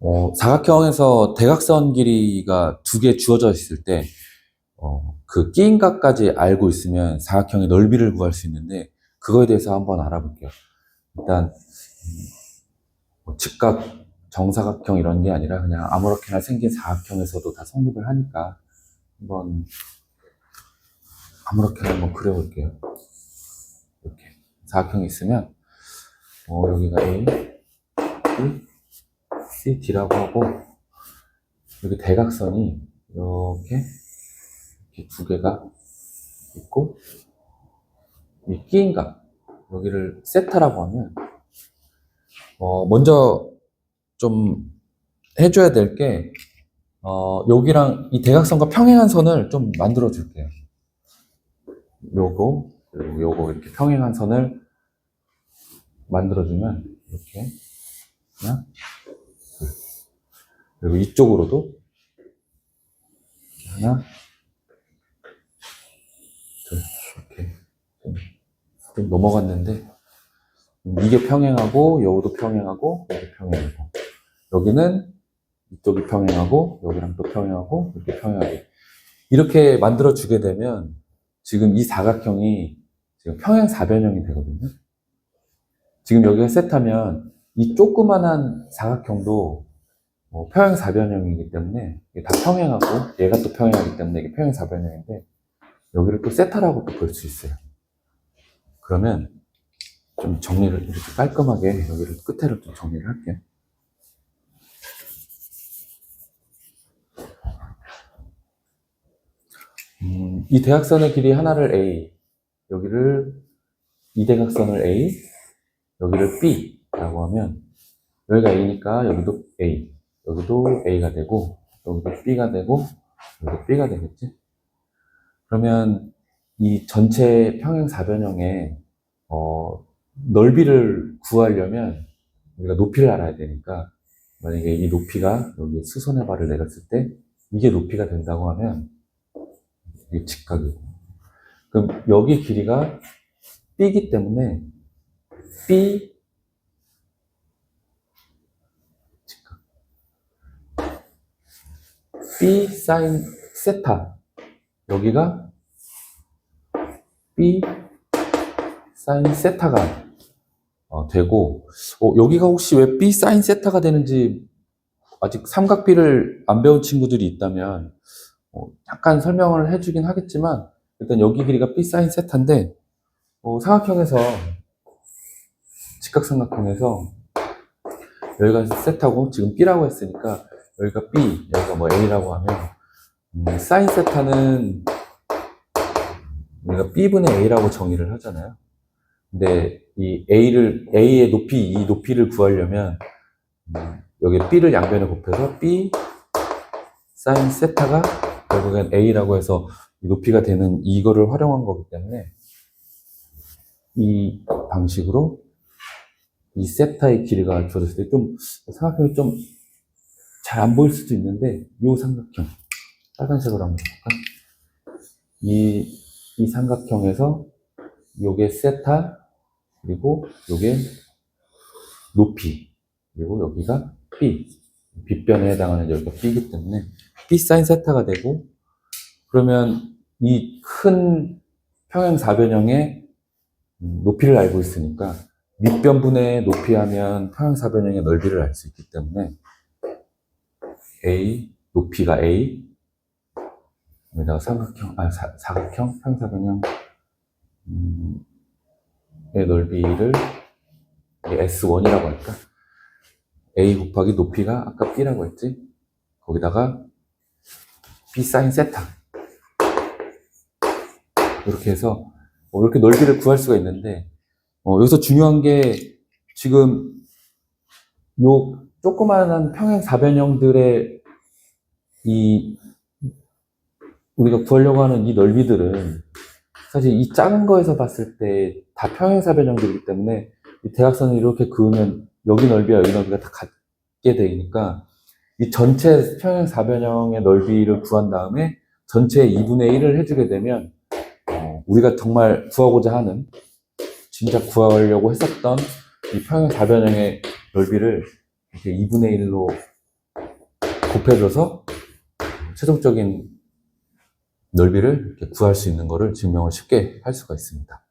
어, 사각형에서 대각선 길이가 두 개 주어져 있을 때, 어, 그 끼인각까지 알고 있으면 사각형의 넓이를 구할 수 있는데, 그거에 대해서 한번 알아볼게요. 일단, 음, 뭐 직각, 정사각형 이런 게 아니라 그냥 아무렇게나 생긴 사각형에서도 다 성립을 하니까, 한번, 아무렇게나 한번 그려볼게요. 이렇게. 사각형이 있으면, 어, 여기가 A, B, C, D라고 하고, 여기 대각선이 이렇게, 이렇게 두 개가 있고, 이 끼인각, 여기를 세타라고 하면, 어, 먼저 좀 해줘야 될 게, 어, 여기랑 이 대각선과 평행한 선을 좀 만들어 줄게요. 요거, 그리고 요거 이렇게 평행한 선을 만들어주면, 이렇게, 둘. 그리고 이쪽으로도, 하나, 둘, 이렇게. 좀, 좀 넘어갔는데, 음, 이게 평행하고, 여기도 평행하고, 여기 평행하고. 여기는 이쪽이 평행하고, 여기랑 또 평행하고, 이렇게 평행하게. 이렇게 만들어 주게 되면, 지금 이 사각형이 지금 평행 사변형이 되거든요. 지금 여기가 세타면, 이 조그만한 사각형도 뭐 평행 사변형이기 때문에 이게 다 평행하고 얘가 또 평행하기 때문에 이게 평행 사변형인데 여기를 또 세타라고 또 볼 수 있어요. 그러면 좀 정리를 이렇게 깔끔하게 여기를 끝에를 좀 정리를 할게요. 음, 이 대각선의 길이 하나를 A, 여기를 이 대각선을 A, 여기를 B라고 하면 여기가 A니까 여기도 A, 여기도 A가 되고 여기도 B가 되고 여기도 B가 되겠지? 그러면 이 전체 평행 사변형의 어, 넓이를 구하려면 우리가 높이를 알아야 되니까 만약에 이 높이가 여기 수선의 발을 내렸을 때 이게 높이가 된다고 하면 이게 직각이고 그럼 여기 길이가 B이기 때문에 B 직각 B 사인 세타 여기가 B 사인 세타가 어, 되고 어, 여기가 혹시 왜 B 사인 세타가 되는지 아직 삼각비를 안 배운 친구들이 있다면 어, 약간 설명을 해주긴 하겠지만 일단 여기 길이가 B 사인 세타인데 어, 사각형에서 직각삼각형에서 여기가 세타고 지금 B라고 했으니까 여기가 B 여기가 뭐 A라고 하면 음, 사인 세타는 우리가 B분의 A라고 정의를 하잖아요. 근데 이 A를 A의 높이 이 높이를 구하려면 음, 여기 B를 양변에 곱해서 B 사인 세타가 결국엔 A라고 해서 이 높이가 되는 이거를 활용한 거기 때문에 이 방식으로 이 세타의 길이가 주어졌을 때좀 삼각형이 좀 잘 안 보일 수도 있는데 이 삼각형 빨간색으로 한번 볼까? 이, 이 삼각형에서 요게 세타 그리고 요게 높이 그리고 여기가 B 빗변에 해당하는 여기가 B이기 때문에 B 사인 세타가 되고 그러면 이 큰 평행 사변형의 음, 높이를 알고 있으니까 밑변분의 높이 하면 평행 사변형의 넓이를 알 수 있기 때문에 A 높이가 A 여기다가 삼각형 아 사, 사각형 평사변형 음, 의 넓이를 S1이라고 할까? A 곱하기 높이가 아까 B라고 했지? 거기다가 B 사인 세타 이렇게 해서 어, 이렇게 넓이를 구할 수가 있는데 어, 여기서 중요한 게 지금 요 조그마한 평행 사변형들의 이 우리가 구하려고 하는 이 넓이들은 사실 이 작은 거에서 봤을 때 다 평행 사변형들이기 때문에 이 대각선을 이렇게 그으면 여기 넓이와 여기 넓이가 다 같게 되니까 이 전체 평행 사변형의 넓이를 구한 다음에 전체의 2분의 1을 해주게 되면 어, 우리가 정말 구하고자 하는 진짜 구하려고 했었던 이 평행 사변형의 넓이를 이렇게 2분의 1로 곱해줘서 최종적인 넓이를 구할 수 있는 거를 증명을 쉽게 할 수가 있습니다.